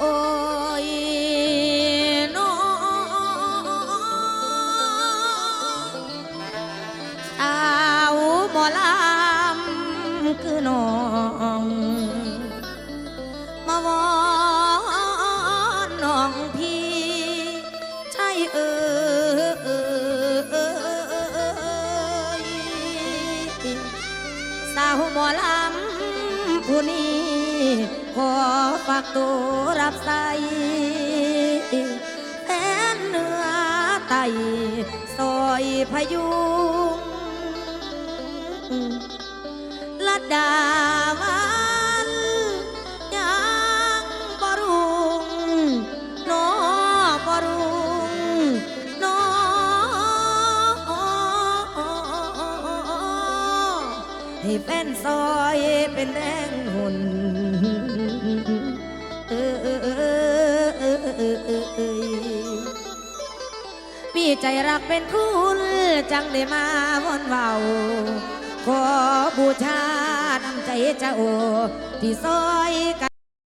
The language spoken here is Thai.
โอ้ยน้องสาวหมอลำคือน้องมาวอนน้องพี่ใช่เออเออเออเออสาวหมอลำผู้นี้ ขอฝากตัวรับใส่แทนเนื้อไตซอยพยุงลัดดาวันยังบรุงนอบรุงนอให้แฟนซอยเป็นแรง เออเออเออเออเออเออเออมีใจรักเป็นคุณจังได้มาวนเวาขอบูชาน้ำใจเจ้าที่ซอยกัน